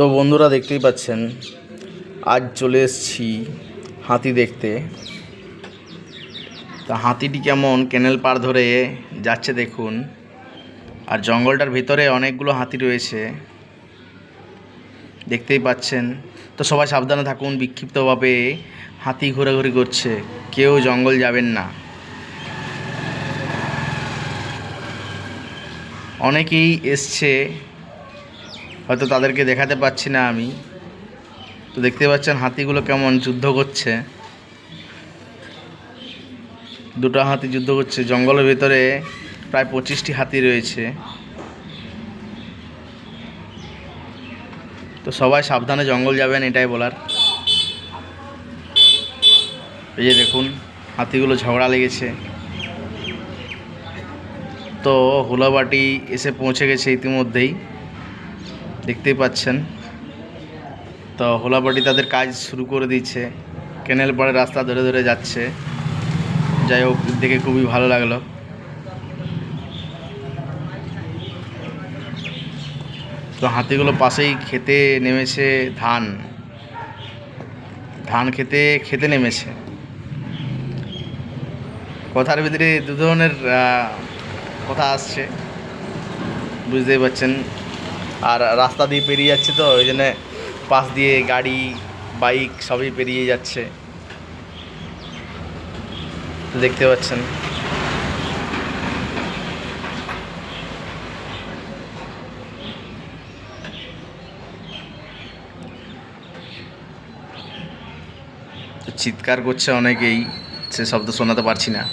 তো বন্ধুরা দেখতেই পাচ্ছেন, আজ চলে এসেছি হাতি দেখতে। তা হাতিটি কেমন ক্যানেল পার ধরে যাচ্ছে দেখুন। আর জঙ্গলটার ভিতরে অনেকগুলো হাতি রয়েছে, দেখতেই পাচ্ছেন। তো সবাই সাবধানে থাকুন, বিক্ষিপ্তভাবে হাতি ঘোরাঘুরি করছে, কেউ জঙ্গল যাবেন না। অনেকেই এসছে হয়তো তাদেরকে দেখাতে পাচ্ছি না আমি। তো দেখতে পাচ্ছেন হাতিগুলো কেমন যুদ্ধ করছে। দুটো হাতি যুদ্ধ করছে। জঙ্গলের ভিতরে প্রায় পঁচিশটি হাতি রয়েছে। তো সবাই সাবধানে জঙ্গল যাবেন, এটাই বলার। এই যে দেখুন, হাতিগুলো ঝগড়া লেগেছে। তো হুলাবাটি এসে পৌঁছে গেছে ইতিমধ্যেই। দেখতেই পাচ্ছেন। তো হোলাবাটি তাদের কাজ শুরু করে দিয়েছে। ক্যানেল পরে রাস্তা ধরে ধরে যাচ্ছে। যাই হোক, দেখে খুবই ভালো লাগল। তো হাতিগুলো পাশেই খেতে নেমেছে ধান। ধান খেতে খেতে নেমেছে। কথার ভিতরে দু ধরনের কথা আসছে। বুঝতেই পারছেন আর রাস্তা দিয়ে পেরিয়ে যাচ্ছে তো, ওই জন্য পাশ দিয়ে গাড়ি, বাইক সবই পেরিয়ে যাচ্ছে। দেখতে পাচ্ছেন। চিৎকার করছে অনেকেই, সে শব্দ শোনাতে পারছি না।